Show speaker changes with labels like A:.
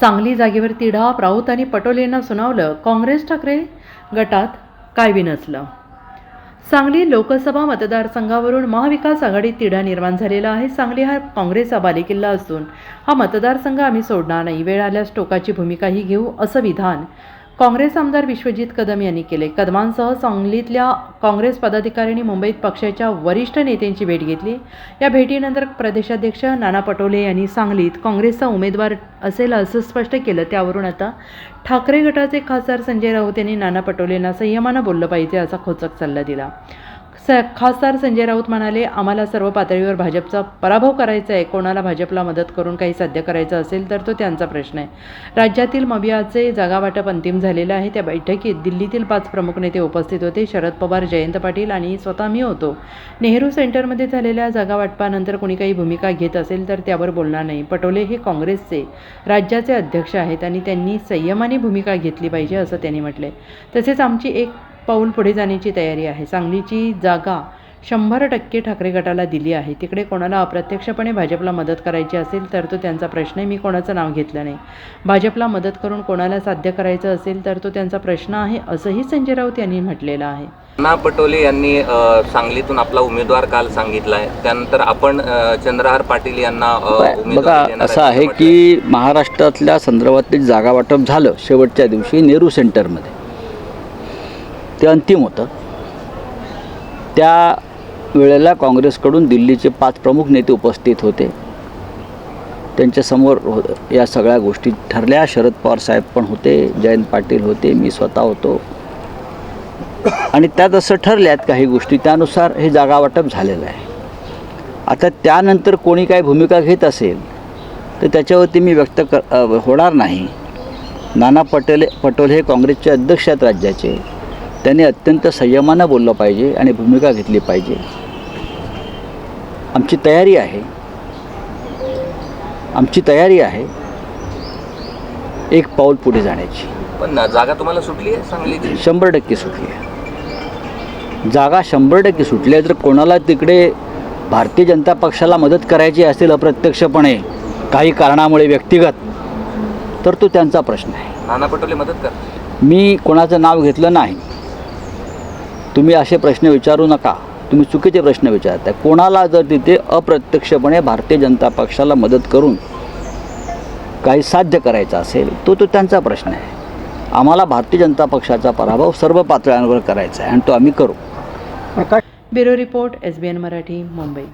A: सांगली जागेवर तिढा राऊत आणि पटोलेंना सुनावलं काँग्रेस ठाकरे गटात काय विनसलं सांगली लोकसभा मतदारसंघावरून महाविकास आघाडीत तिढा निर्माण झालेला आहे. सांगली हा काँग्रेसचा बालेकिल्ला असून हा मतदारसंघ आम्ही सोडणार नाही. वेळ आल्यास टोकाची भूमिकाही घेऊ असं विधान काँग्रेस आमदार विश्वजित कदम यांनी केले. कदमांसह सांगलीतल्या काँग्रेस पदाधिकाऱ्यांनी मुंबईत पक्षाच्या वरिष्ठ नेत्यांची भेट घेतली. या भेटीनंतर प्रदेशाध्यक्ष नाना पटोले यांनी सांगलीत काँग्रेसचा उमेदवार असेल असं स्पष्ट केलं. त्यावरून आता ठाकरे गटाचे खासदार संजय राऊत यांनी नाना पटोलेंना संयमानं बोललं पाहिजे असा खोचक सल्ला दिला. स खासदार संजय राऊत म्हणाले आम्हाला सर्व पातळीवर भाजपचा पराभव करायचा आहे. कोणाला भाजपला मदत करून काही साध्य करायचं असेल तर तो त्यांचा प्रश्न आहे. राज्यातील मबियाचे जागावाटप अंतिम झालेलं आहे. त्या बैठकीत दिल्लीतील पाच प्रमुख नेते उपस्थित होते. शरद पवार जयंत पाटील आणि स्वतः मी होतो. नेहरू सेंटरमध्ये झालेल्या जागावाटपानंतर कोणी काही भूमिका घेत असेल तर त्यावर बोलणार नाही. पटोले हे काँग्रेसचे राज्याचे अध्यक्ष आहेत आणि त्यांनी संयमाने भूमिका घेतली पाहिजे असं त्यांनी म्हटले तसेच आमची एक पाऊल पुढे जाण्याची तयारी आहे. सांगलीची जागा शंभर टक्के ठाकरे गटाला दिली आहे. तिकडे कोणाला अप्रत्यक्षपणे भाजपला मदत करायची असेल तर तो त्यांचा प्रश्न आहे मी कोणाचं नाव घेतलं नाही. भाजपला मदत करून कोणाला साध्य करायचं असेल तर तो त्यांचा प्रश्न आहे असंही संजय राऊत यांनी म्हटलेलं आहे.
B: नाना पटोले यांनी सांगलीतून आपला उमेदवार काल सांगितलाय त्यानंतर आपण चंद्रहार पाटील यांना
C: बघा असं
B: आहे
C: आहे. की महाराष्ट्रातल्या संदर्भातील जागा वाटप झालं. शेवटच्या दिवशी नेहरू सेंटरमध्ये. ते अंतिम होतं. त्या वेळेला काँग्रेसकडून दिल्लीचे पाच प्रमुख नेते उपस्थित होते. त्यांच्यासमोर हो- या सगळ्या गोष्टी ठरल्या. शरद पवार साहेब पण होते जयंत पाटील होते मी स्वतः होतो. आणि त्यात असं ठरल्यात काही गोष्टी त्यानुसार हे जागा वाटप झालेलं आहे. आता त्यानंतर कोणी काय भूमिका घेत असेल तर त्याच्यावरती मी व्यक्त कर होणार नाही. नाना पटेले पटोले हे काँग्रेसचे अध्यक्ष आहेत राज्याचे. त्यांनी अत्यंत संयमानं बोललं पाहिजे आणि भूमिका घेतली पाहिजे. आमची तयारी आहे. आमची तयारी आहे एक पाऊल पुढे जाण्याची.
B: पण जागा तुम्हाला सुटली आहे सांगलीची
C: शंभर टक्के सुटली आहे. जागा शंभर टक्के सुटली आहे. जर कोणाला तिकडे भारतीय जनता पक्षाला मदत करायची असेल अप्रत्यक्षपणे काही कारणामुळे व्यक्तिगत तर तो त्यांचा प्रश्न आहे.
B: नाना पटोले मदत करतात
C: मी कोणाचं नाव घेतलं नाही. तुम्ही असे प्रश्न विचारू नका. तुम्ही चुकीचे प्रश्न विचारताय. कोणाला जर तिथे अप्रत्यक्षपणे भारतीय जनता पक्षाला मदत करून काही साध्य करायचं असेल तो तो त्यांचा प्रश्न आहे. आम्हाला भारतीय जनता पक्षाचा पराभव सर्व पातळ्यांवर करायचा आहे आणि तो आम्ही करू.
A: Bureau report S B N Marathi Mumbai.